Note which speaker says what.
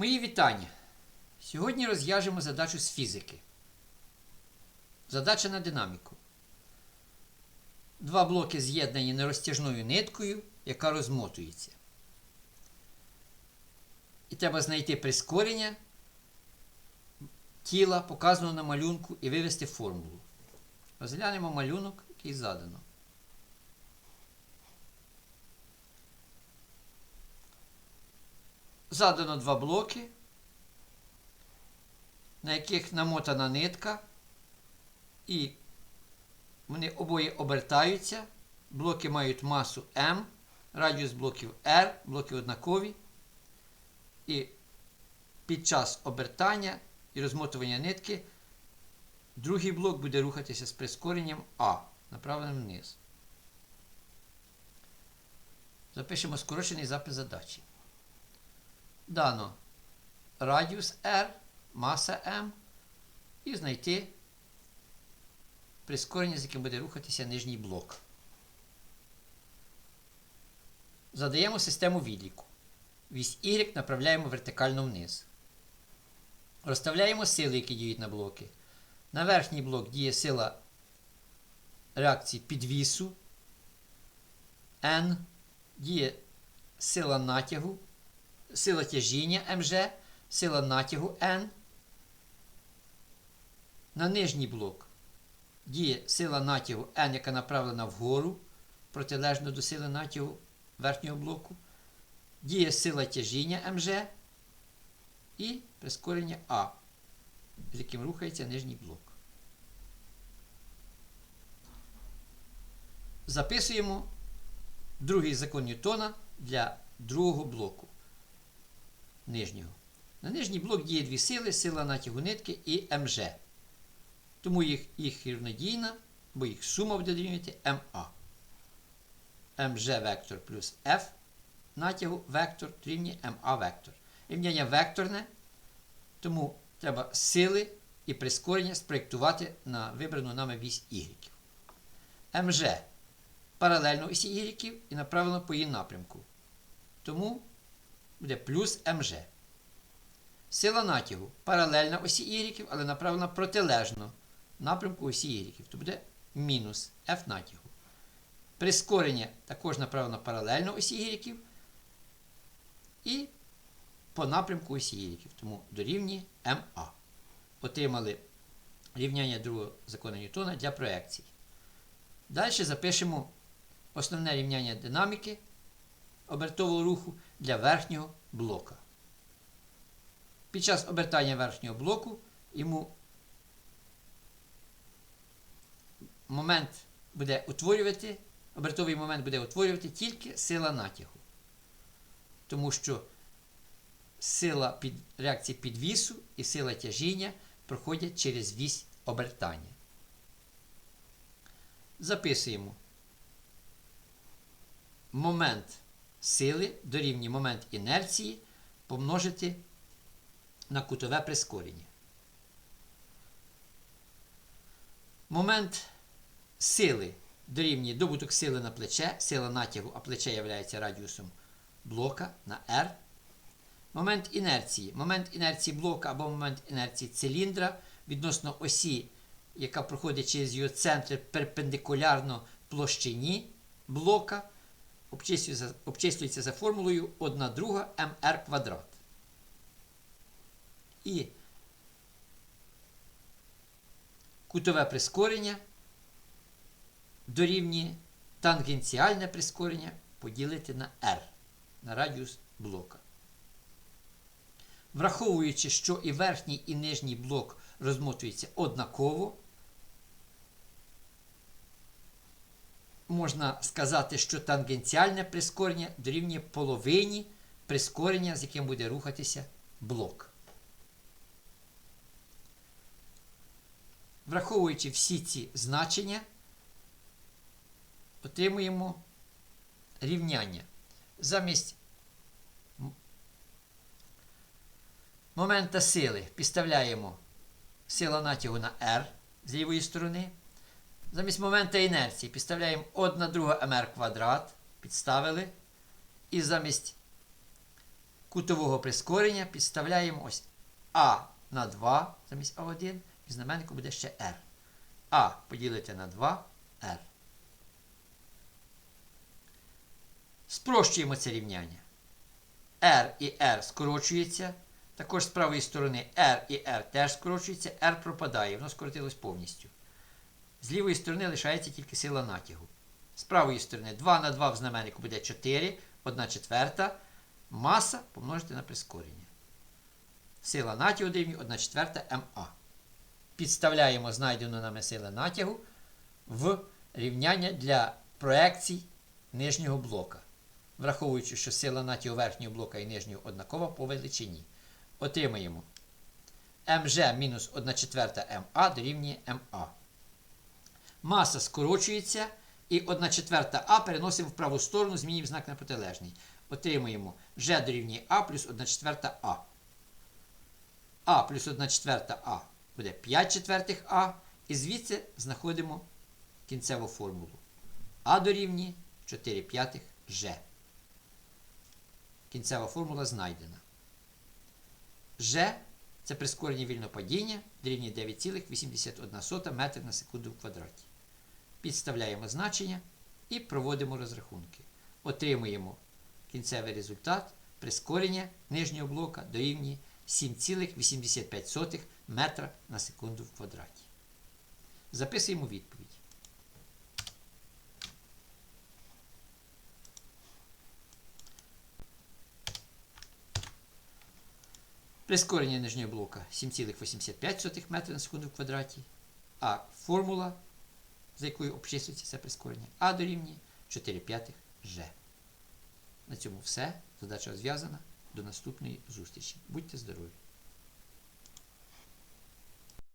Speaker 1: Мої вітання. Сьогодні розв'яжемо задачу з фізики. Задача на динаміку. Два блоки з'єднані нерозтяжною ниткою, яка розмотується. І треба знайти прискорення тіла, показаного на малюнку, і вивести формулу. Розглянемо малюнок, який задано. Задано два блоки, на яких намотана нитка, і вони обоє обертаються. Блоки мають масу М, радіус блоків R, блоки однакові. І під час обертання і розмотування нитки другий блок буде рухатися з прискоренням А, направленим вниз. Запишемо скорочений запис задачі. Дано радіус R, маса M і знайти прискорення, з яким буде рухатися нижній блок. Задаємо систему відліку. Вісь Y направляємо вертикально вниз. Розставляємо сили, які діють на блоки. На верхній блок діє сила реакції підвісу. N діє сила натягу, сила тяжіння МЖ, сила натягу N. На нижній блок діє сила натягу N, яка направлена вгору, протилежно до сили натягу верхнього блоку. Діє сила тяжіння МЖ і прискорення А, з яким рухається нижній блок. Записуємо другий закон Ньютона для другого блоку нижнього. На нижній блок діє дві сили, сила натягу нитки і МЖ. Тому їх, їх рівнодійна, бо їх сума буде дорівнювати МА. МЖ вектор плюс F натягу вектор дорівнює МА вектор. Рівняння векторне, тому треба сили і прискорення спроєктувати на вибрану нами вісь Y. МЖ паралельно осі Y і направлено по її напрямку. Тому буде плюс МЖ. Сила натягу паралельна осі Y, але направлена протилежно напрямку осі Y. То буде мінус F натягу. Прискорення також направлено паралельно осі Y і по напрямку осі Y. Тому дорівнює МА. Отримали рівняння другого закону Ньютона для проекцій. Далі запишемо основне рівняння динаміки обертового руху для верхнього блока. Під час обертання верхнього блоку йому момент буде утворювати, обертовий момент буде утворювати тільки сила натягу. Тому що сила під, реакції підвісу і сила тяжіння проходять через вісь обертання. Записуємо момент сили дорівнює момент інерції помножити на кутове прискорення. Момент сили дорівнює добуток сили на плече, сила натягу, а плече є радіусом блока на R. Момент інерції. Момент інерції блока або момент інерції циліндра відносно осі, яка проходить через його центр перпендикулярно площині блока, обчислюється, обчислюється за формулою 1 друга МР квадрат. І кутове прискорення дорівнює тангенціальне прискорення поділити на R на радіус блока. Враховуючи, що і верхній, і нижній блок розмотуються однаково, можна сказати, що тангенціальне прискорення дорівнює половині прискорення, з яким буде рухатися блок. Враховуючи всі ці значення, отримуємо рівняння. Замість момента сили підставляємо сила натягу на R з лівої сторони. Замість момента інерції підставляємо 1 друга МР квадрат, підставили. І замість кутового прискорення підставляємо ось А на 2 замість А1, і знаменнику буде ще R. А поділити на 2 R. Спрощуємо це рівняння. R і R скорочується. Також з правої сторони R і R теж скорочується, R пропадає, воно скоротилось повністю. З лівої сторони лишається тільки сила натягу. З правої сторони 2 на 2 в знаменнику буде 4, 1 четверта. Маса помножити на прискорення. Сила натягу дорівнює 1 четверта МА. Підставляємо знайдену нами силу натягу в рівняння для проекцій нижнього блока. Враховуючи, що сила натягу верхнього блока і нижнього однакова по величині. Отримаємо МЖ мінус 1 четверта МА дорівнює МА. Маса скорочується і 1 четверта А переносимо в праву сторону, змінюємо знак на протилежний. Отримуємо Ж дорівнює А плюс 1 четверта А. А плюс 1 четверта А буде 5 четвертих А. І звідси знаходимо кінцеву формулу. А дорівнює 4 п'ятих Ж. Кінцева формула знайдена. Ж це прискорення вільного падіння дорівнює 9,81 метр на секунду в квадраті. Підставляємо значення і проводимо розрахунки. Отримуємо кінцевий результат прискорення нижнього блока дорівнює 7,85 метра на секунду в квадраті. Записуємо відповідь. Прискорення нижнього блока 7,85 метра на секунду в квадраті, а формула, за якою обчислюється це прискорення, А дорівнює 4 п'ятих Ж. На цьому все. Задача розв'язана. До наступної зустрічі. Будьте здорові!